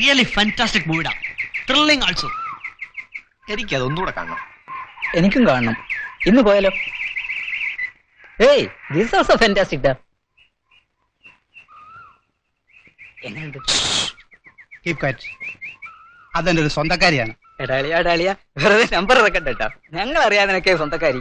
Really fantastic മൂവിഡാ thrilling also എനിക്ക് അതൊന്നുകൂടെ കാണണം. എനിക്കും കാണണം. ഇന്ന് പോയാലോ? ഏയ് ദിസ് ഓൾസോ ഫാന്റാസ്റ്റിക് ഡാ എങ്ങനെയുണ്ട്? കീപ് ക്വയറ്റ് അതെന്റെ ഒരു സ്വന്തക്കാരിയാണ്. എടാളിയ എടാളിയ വെറുതെ നമ്പർ ഇറക്കണ്ട കേട്ടോ ഞങ്ങൾ അറിയാതിനൊക്കെ സ്വന്തക്കാരി.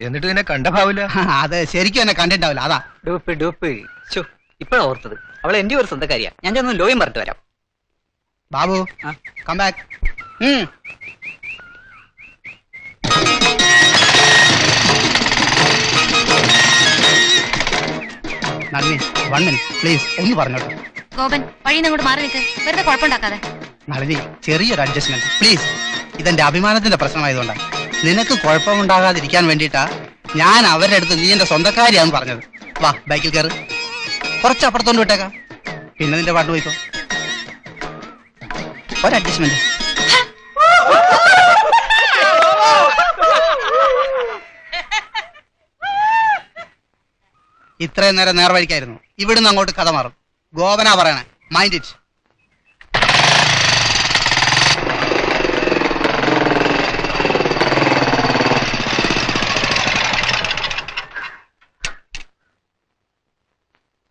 എന്നിട്ട് നിന്നെ കണ്ട ഭാവില്ല അത് ശരിക്കും എന്നെ കണ്ടിട്ടാവില്ല അതാ. Dupe dupe. ചോ ഇപ്പഴാ ഓർത്തത്. അവൾ എന്റെ ഒരു സ്വന്തക്കാരിയാ. ഞാൻ ചെന്ന് ലോയും പറഞ്ഞിട്ട് വരാം. ബാബു. കം ബാക്ക് നന്ദി വൺ മിനിറ്റ് പ്ലീസ് ഒന്ന് പറഞ്ഞോട്ടെ. ഗോപൻ വഴിയിൽ നിന്ന് മാറി നിൽക്ക്. വെറുതെ കുഴപ്പമുണ്ടാക്കാതെ. നളിനി ചെറിയൊരു അഡ്ജസ്റ്റ്മെന്റ് പ്ലീസ് ഇതെന്റെ അഭിമാനത്തിന്റെ പ്രശ്നമായതുകൊണ്ടാണ്. നിനക്ക് കുഴപ്പമുണ്ടാകാതിരിക്കാൻ വേണ്ടിയിട്ടാ ഞാൻ അവരുടെ അടുത്ത് നീ എന്റെ സ്വന്തക്കാരിയാന്ന് പറഞ്ഞത്. വാ ബൈക്കിൽ കയറ്. കുറച്ച് അപ്പുറത്തോണ്ട് വിട്ടേക്കാം. പിന്നെ നിന്റെ പാട്ട് പോയിക്കോ. ഒരു അഡ്ജസ്റ്റ്മെന്റ് ഇത്രയും നേരം നേർവഴിക്കായിരുന്നു. ഇവിടുന്ന് അങ്ങോട്ട് കഥ മാറും. ഗോവന പറയണേ. മൈൻഡ് ഇറ്റ്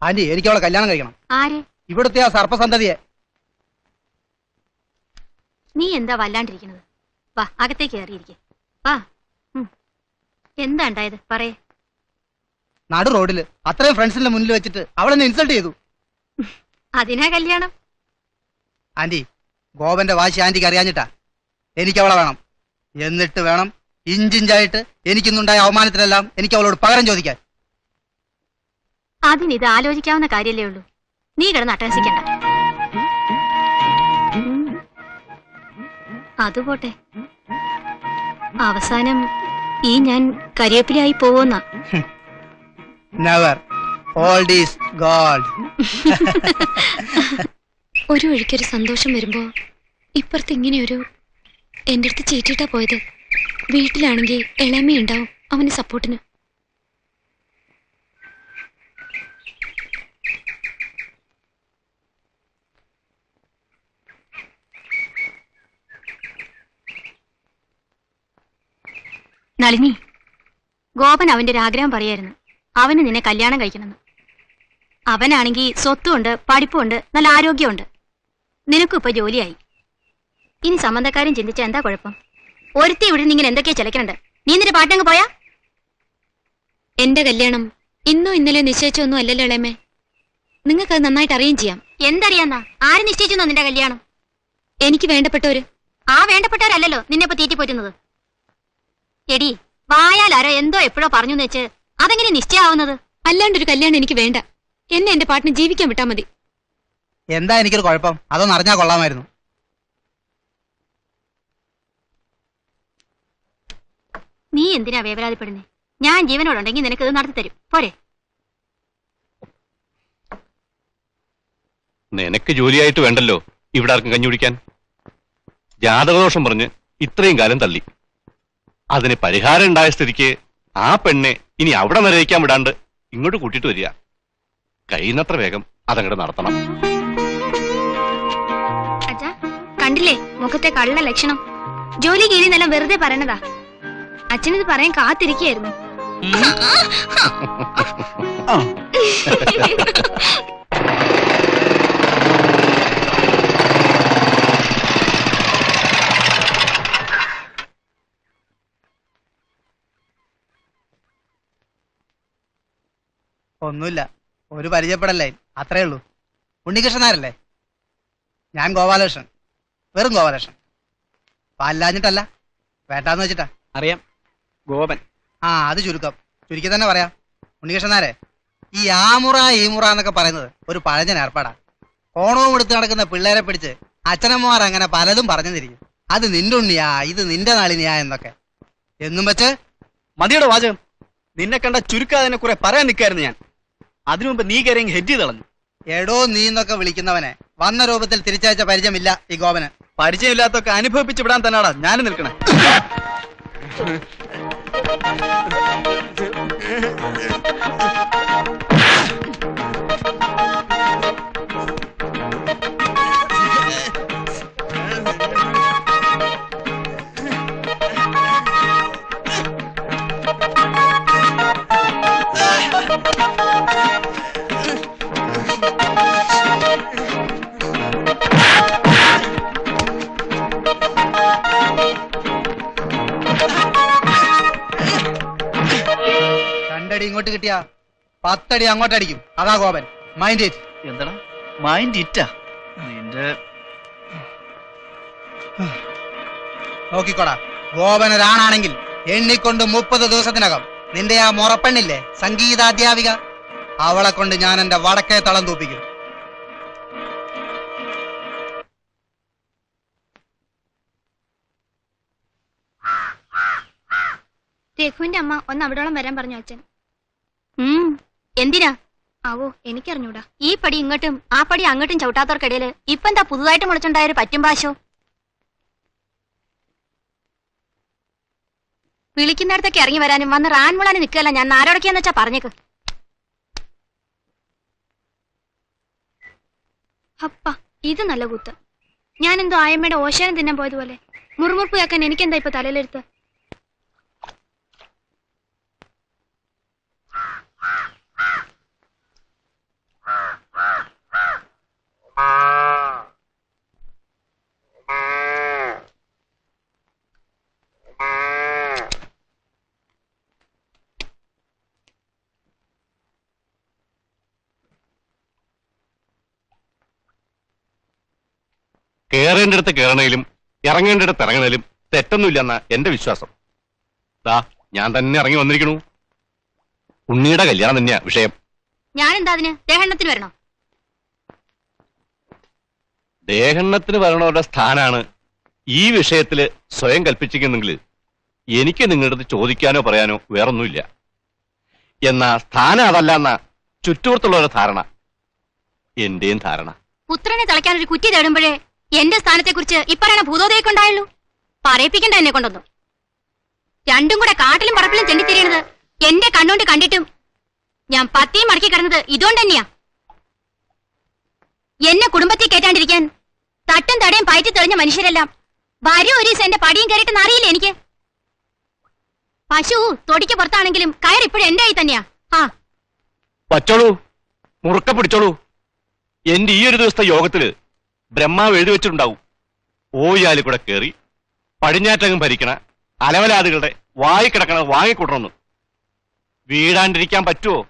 ആന്റി എനിക്ക് അവളെ കല്യാണം കഴിക്കണം. ആര്? ഇവിടുത്തെ ആ സർപ്പസന്തതിയെ. നീ എന്താ വല്ലാണ്ടിരിക്കുന്നത്? വാ അകത്തേക്ക് കയറിയിരിക്കെ. വാ. എന്താ ഉണ്ടായത്? പറയേ. നടു റോഡിൽ അത്രയും ഫ്രണ്ട്സിന്റെ മുന്നിൽ വെച്ചിട്ട് അവളെന്നെ ഇൻസൾട്ട് ചെയ്തു. അതിനാ കല്യാണം? ആന്റി ഗോപന്റെ വാശി ആന്റിക്ക് അറിയാഞ്ഞിട്ടാ. എനിക്ക് അവളെ വേണം. എന്നിട്ട് വേണം ഇഞ്ചിഞ്ചായിട്ട് എനിക്കിന്നുണ്ടായ അവമാനത്തിലെല്ലാം എനിക്ക് അവളോട് പകരം ചോദിക്കാൻ. അതിനിത് ആലോചിക്കാവുന്ന കാര്യല്ലേ ഉള്ളൂ. നീ കിടന്ന് അട്ടഹസിക്കണ്ട. അതുപോട്ടെ അവസാനം ഈ ഞാൻ കരിയപ്പിലായി പോവോന്ന. ഒരു ഒഴുക്കൊരു സന്തോഷം വരുമ്പോ ഇപ്പുറത്ത് ഇങ്ങനെയൊരു എന്റെ അടുത്ത് ചീറ്റിട്ടാ പോയത്. വീട്ടിലാണെങ്കിൽ ഇളമയുണ്ടാവും അവന് സപ്പോർട്ടിന് നളിനി ഗോപൻ അവന്റെ ഒരു ആഗ്രഹം പറയായിരുന്നു. അവന് നിന്നെ കല്യാണം കഴിക്കണമെന്ന്. അവനാണെങ്കിൽ സ്വത്തുമുണ്ട് പഠിപ്പുണ്ട് നല്ല ആരോഗ്യമുണ്ട്. നിനക്കും ഇപ്പൊ ജോലിയായി. ഇനി സംബന്ധക്കാരും ചിന്തിച്ച എന്താ കുഴപ്പം? ഒരുത്തി ഇവിടെ നിന്ന് ഇങ്ങനെ എന്തൊക്കെയാ ചിലക്കണുണ്ട് നീ നിന്റെ പാട്ടങ്ങ് പോയാ? എന്റെ കല്യാണം ഇന്നും ഇന്നലെ നിശ്ചയിച്ചൊന്നും അല്ലല്ലോ ഇളയമേ നിങ്ങൾക്ക് അത് നന്നായിട്ട് അറിയും ചെയ്യാം. എന്തറിയാന്നാ? ആര് നിശ്ചയിച്ചു നിന്റെ കല്യാണം? എനിക്ക് വേണ്ടപ്പെട്ടവര്. ആ വേണ്ടപ്പെട്ടവരല്ലോ നിന്നെ ഇപ്പൊ തീറ്റിപ്പോറ്റുന്നത്. എടി വായാലാരോ എന്തോ എപ്പോഴോ പറഞ്ഞു വെച്ച്. അതെങ്ങനെ നിശ്ചയാവുന്നത് അല്ലാണ്ടൊരു കല്യാണം എനിക്ക് വേണ്ട. എന്നെ എന്റെ പാട്ടിന് ജീവിക്കാൻ വിട്ടാ മതി. എന്താ എനിക്കൊരു കുഴപ്പം? അതൊന്നും അറിഞ്ഞാ കൊള്ളാമായിരുന്നു. നീ എന്തിനാ വേവരാതിപ്പെടുന്നേ ഞാൻ ജീവനോടുണ്ടെങ്കിൽ നിനക്ക് ഇത് നടത്തി തരും. പോരെ. നിനക്ക് ജോലിയായിട്ട് വേണ്ടല്ലോ ഇവിടെ ആർക്കും കഞ്ഞി കുടിക്കാൻ? ജാതകദോഷം പറഞ്ഞ് ഇത്രയും കാലം തള്ളി. അതിന് പരിഹാരം ഉണ്ടായ സ്ഥിതിക്ക് ആ പെണ്ണെ ഇനി അവിടെ നിറയിക്കാൻ വിടാണ്ട് ഇങ്ങോട്ട് കൂട്ടിയിട്ട് വരിക. കഴിയുന്നത്ര വേഗം അതങ്ങോട്ട് നടത്തണം. അച്ഛാ കണ്ടില്ലേ? മുഖത്തെ കള്ള ലക്ഷണം. ജോലി കീഴിന്നെല്ലാം വെറുതെ പറയണതാ. അച്ഛനിത് പറയാൻ കാത്തിരിക്കുകയായിരുന്നു. ഒന്നുമില്ല. ഒരു പരിചയപ്പെടല്ലേ? അത്രേ ഉള്ളൂ. ഉണ്ണികൃഷ്ണനാരല്ലേ? ഞാൻ ഗോപാലകൃഷ്ണൻ. വെറും ഗോപാലകൃഷ്ണൻ. പാലില്ലാഞ്ഞിട്ടല്ല. വേട്ടാന്ന് വെച്ചിട്ടാ. അറിയാം. ഗോപൻ. ആ അത് ചുരുക്കം. ചുരുക്കി തന്നെ പറയാം. ഉണ്ണികൃഷ്ണനാരെ ഈ ആമുറ ഈമുറ എന്നൊക്കെ പറയുന്നത് ഒരു പഴഞ്ഞൻ ഏർപ്പാടാ. ഓണവും എടുത്ത് നടക്കുന്ന പിള്ളേരെ പിടിച്ച് അച്ഛനമ്മമാർ അങ്ങനെ പലതും പറഞ്ഞു തിരിക്കും അത് നിന്റെ ഉണ്ണിയാ ഇത് നിന്റെ നാളിനിയാ എന്നൊക്കെ. എന്നും വെച്ച് മതിയുടെ വാചകം. നിന്നെ കണ്ട ചുരുക്കാതെ കുറെ പറയാൻ നിൽക്കായിരുന്നു ഞാൻ. അതിനു മുമ്പ് നീ കയറി ഹെഡ് ചെയ്ത് കളഞ്ഞു എടോ നീ എന്നൊക്കെ വിളിക്കുന്നവനെ. വന്ന രൂപത്തിൽ തിരിച്ചയച്ച പരിചയമില്ല ഈ ഗോപന്. പരിചയമില്ലാത്തൊക്കെ അനുഭവിപ്പിച്ചു വിടാൻ തന്നെയാടാ ഞാനും നിൽക്കണേ. ഒരടി ഇങ്ങോട്ട് കിട്ടിയാ പത്തടി അങ്ങോട്ടടിക്കും അതാ ഗോപൻ മൈൻഡ് ഇറ്റ് എന്താടാ? മൈൻഡ് ഇറ്റാ നിന്റെ നോക്കിക്കോടാ. ഗോപൻ ഒരാണാണെങ്കിൽ എണ്ണിക്കൊണ്ട് മുപ്പത് ദിവസത്തിനകം. നിന്റെ ആ മുറപ്പെണ്ണില്ലേ? സംഗീതാധ്യാപിക. അവളെ കൊണ്ട് ഞാൻ എന്റെ വടക്കേ തളം തൂപ്പിക്കും. രഘുവിന്റെ അമ്മ ഒന്ന് അവിടോളം വരാൻ പറഞ്ഞു അച്ഛൻ? എന്തിനാ? ആവോ എനിക്കറിഞ്ഞൂടാ. ഈ പടി ഇങ്ങോട്ടും ആ പടി അങ്ങോട്ടും ചവിട്ടാത്തവർക്കിടയിൽ ഇപ്പൊ എന്താ പുതുതായിട്ട് മുളച്ചുണ്ടായൊരു പറ്റും പാശോ? വിളിക്കുന്നിടത്തൊക്കെ ഇറങ്ങി വരാനും വന്ന് റാൻ നിൽക്കുകയല്ല നിൽക്കല്ല ഞാൻ ആരോടൊക്കെയാന്ന് വെച്ചാ പറഞ്ഞേക്ക്. അപ്പ ഇത് നല്ല കുത്ത്. ഞാനെന്തോ ആയമ്മയുടെ ഓശാനം തിന്നാൻ പോയതുപോലെ. മുറുമുറുപ്പ് കേൾക്കാൻ എനിക്കെന്താ ഇപ്പൊ തലയിലെടുത്ത്? കേറേണ്ടിടത്ത് കേറണേലും ഇറങ്ങേണ്ടിടത്ത് ഇറങ്ങണേലും തെറ്റൊന്നുമില്ലെന്ന എന്റെ വിശ്വാസം. ദാ ഞാൻ തന്നെ ഇറങ്ങി വന്നിരിക്കണു. ഉണ്ണിയുടെ കല്യാണം തന്നെയാ വിഷയം. ഞാൻ എന്താ അതിന്? ദേഹണ്ണത്തിന് വരണോ? ദേഹണ്ണത്തിന് വരണവരുടെ സ്ഥാനാണ് ഈ വിഷയത്തിൽ സ്വയം കൽപ്പിച്ചിരിക്കുന്നെങ്കിൽ എനിക്ക് നിങ്ങളുടെ അടുത്ത് ചോദിക്കാനോ പറയാനോ വേറൊന്നുമില്ല. എന്നാ സ്ഥാനം അതല്ല എന്ന ചുറ്റുപുറത്തുള്ളവരുടെ ധാരണ. എന്റെയും ധാരണ. പുത്രനെ തളയ്ക്കാൻ ഒരു കുറ്റി തേടുമ്പോഴേ എന്റെ സ്ഥാനത്തെ കുറിച്ച് ഇപ്പറയണ ഭൂതോദയൊക്കെ പറയിപ്പിക്കണ്ട എന്നെ കൊണ്ടൊന്നും. രണ്ടും കൂടെ കാട്ടിലും പറപ്പിലും ചെണ്ടിത്തിരിയണത് എന്റെ കണ്ണുകൊണ്ട് കണ്ടിട്ടും ഞാൻ പത്തിയും മടക്കി കിടന്നത് ഇതുകൊണ്ട് തന്നെയാ. എന്നെ കുടുംബത്തിൽ കേറ്റാണ്ടിരിക്കാൻ തട്ടും തടയും പയറ്റി തെളിഞ്ഞ മനുഷ്യരെല്ലാം വരും ഒരു ദിവസം എന്റെ പടിയും കയറിയിട്ടെന്ന് അറിയില്ല എനിക്ക്. പശു തൊടിക്ക് പുറത്താണെങ്കിലും കയർ ഇപ്പോഴും എന്റെ ആയി തന്നെയാ. ആ. പച്ചോളൂ മുറുക്ക പിടിച്ചോളൂ. എന്റെ ഈ ഒരു ദിവസത്തെ യോഗത്തിൽ ബ്രഹ്മാവ് എഴുതി വെച്ചിട്ടുണ്ടാവും. ഓയാലി കൂടെ കയറി പടിഞ്ഞാറ്റങ്ങും ഭരിക്കണ അലവലാദികളുടെ വായി കിടക്കണ വാങ്ങിക്കൂട്ടണമെന്ന്. വീടാണ്ടിരിക്കാൻ പറ്റുമോ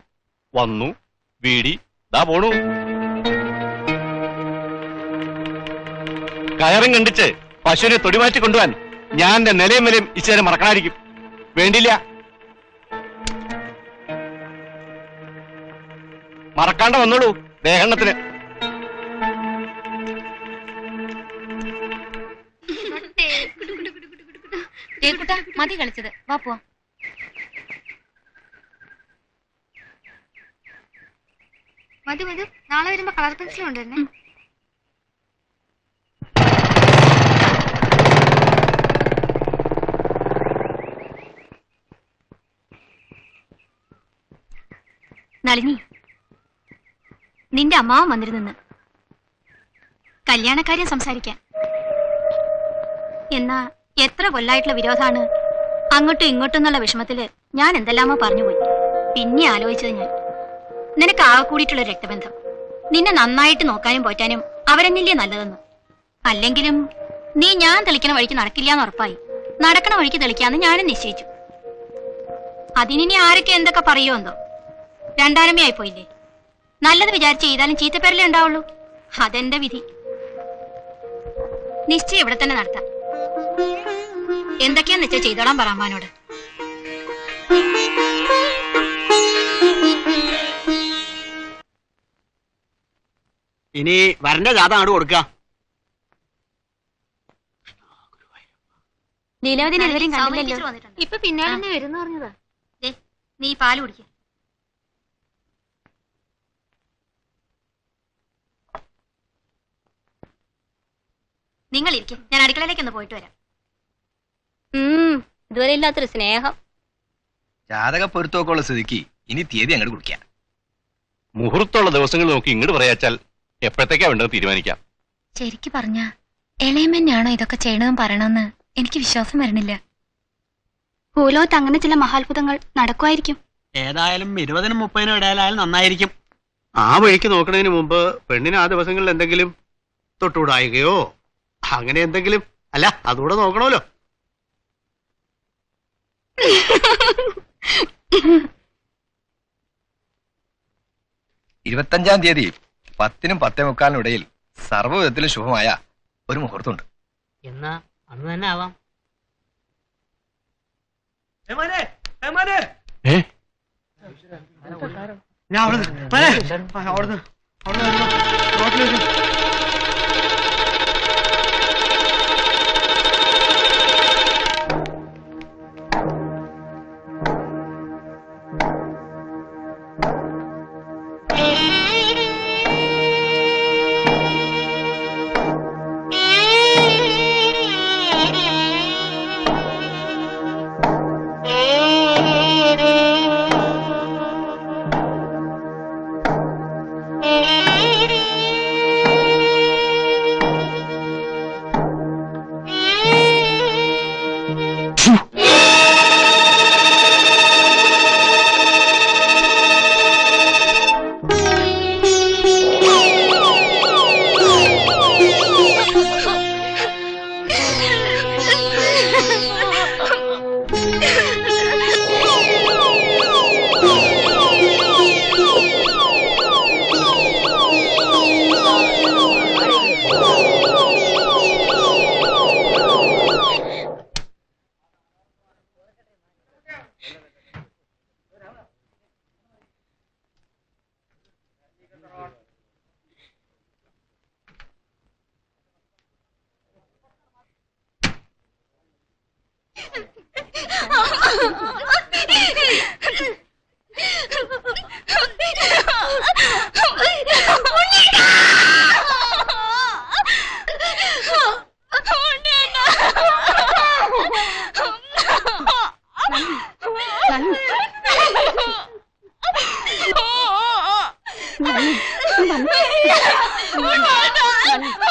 വന്നു വീടി ദാ പോണു. കയറും കണ്ടിച്ച് പശുവിനെ തൊടിമാറ്റി കൊണ്ടുവാൻ ഞാൻ എന്റെ നിലയും വിലയും ഇച്ചേരെ മറക്കണായിരിക്കും. വേണ്ടില്ല മറക്കാണ്ട് വന്നോളൂ ദേഹണ്ണത്തിന്. മതി കളിച്ചത്. വാ പോവാം. മതി മതി. നാളെ വരുമ്പോ കളർ പെൻസിൽ കൊണ്ടുവരണേ നളിനി നിന്റെ അമ്മാവൻ വന്നിരുന്നെന്ന് കല്യാണക്കാര്യം സംസാരിക്കാൻ എന്നാ എത്ര കൊല്ലായിട്ടുള്ള വിരോധാണ്? അങ്ങോട്ടും ഇങ്ങോട്ടും എന്നുള്ള വിഷമത്തിൽ ഞാൻ എന്തെല്ലാമോ പറഞ്ഞുപോയി. പിന്നെ ആലോചിച്ചത് ഞാൻ. നിനക്ക് ആകെ കൂടിയിട്ടുള്ള രക്തബന്ധം. നിന്നെ നന്നായിട്ട് നോക്കാനും പോറ്റാനും അവരെന്നില്ലേ നല്ലതെന്ന്? അല്ലെങ്കിലും നീ ഞാൻ തെളിക്കണ വഴിക്ക് നടക്കില്ല എന്ന് ഉറപ്പായി. നടക്കണ വഴിക്ക് തെളിക്കാന്ന് ഞാനും നിശ്ചയിച്ചു. അതിനി ആരൊക്കെ എന്തൊക്കെ പറയുമോ എന്തോ? രണ്ടാനമേ പോയില്ലേ? നല്ലത് വിചാരിച്ച് ചെയ്താലും ചീത്തപ്പേരലേ ഉണ്ടാവുള്ളൂ. അതെന്റെ വിധി. നിശ്ചയം ഇവിടെ തന്നെ നടത്താം. എന്തൊക്കെയാന്ന് വെച്ചാൽ ചെയ്തോളാൻ പറ അമ്മാനോട്. ഇനി വരന്റെ ജാഥ അങ്ങോട്ട് കൊടുക്കുക ലീലാവതിനെ ഇതുവരെയും കണ്ടില്ലല്ലോ ഇപ്പൊ പിന്നാലെ തന്നെ വരുന്ന പറഞ്ഞതാ. നീ പാൽ കുടിക്ക. നിങ്ങൾ ഇരിക്കും ഞാൻ അടുക്കളയിലേക്ക് ഒന്ന് പോയിട്ട് വരാം. ഇതുവരെ ഇല്ലാത്തൊരു സ്നേഹം. ജാതക പൊരുത്തമൊക്കെ ഉള്ള സ്ഥിതിക്ക് ഇനി തീയതി അങ്ങോട്ട് കുടിക്കാം മുഹൂർത്തമുള്ള ദിവസങ്ങൾ നോക്കി ഇങ്ങോട്ട് പറയാച്ചാൽ എപ്പോഴത്തേക്കാ വേണ്ടത് തീരുമാനിക്കാം. ശരിക്ക് പറഞ്ഞ ഇളയമ്മന്നെയാണോ ഇതൊക്കെ ചെയ്യണമെന്ന് പറയണമെന്ന് എനിക്ക് വിശ്വാസം വരണില്ല. ഭൂലോകത്ത് അങ്ങനെ ചില മഹാത്ഭുതങ്ങൾ നടക്കുമായിരിക്കും. ഏതായാലും ഇരുപതിനും മുപ്പതിനും ഇടയിലായാലും നന്നായിരിക്കും. ആ വഴിക്ക് നോക്കുന്നതിന് മുമ്പ് പെണ്ണിന് ആ ദിവസങ്ങളിൽ എന്തെങ്കിലും തൊട്ടുകൂടായികയോ അങ്ങനെ എന്തെങ്കിലും അല്ല അതുകൂടെ നോക്കണമല്ലോ. ഇരുപത്തഞ്ചാം തീയതി പത്തിനും പത്തേ മുക്കാലിനും ഇടയിൽ സർവവിധത്തിലും ശുഭമായ ഒരു മുഹൂർത്തമുണ്ട്. എന്നാ അന്ന് തന്നെ ആവാം. ഞാൻ അവിടുന്ന് അവിടുന്ന് അവിടുന്ന് റോട്ടിലേക്ക്. 我玩的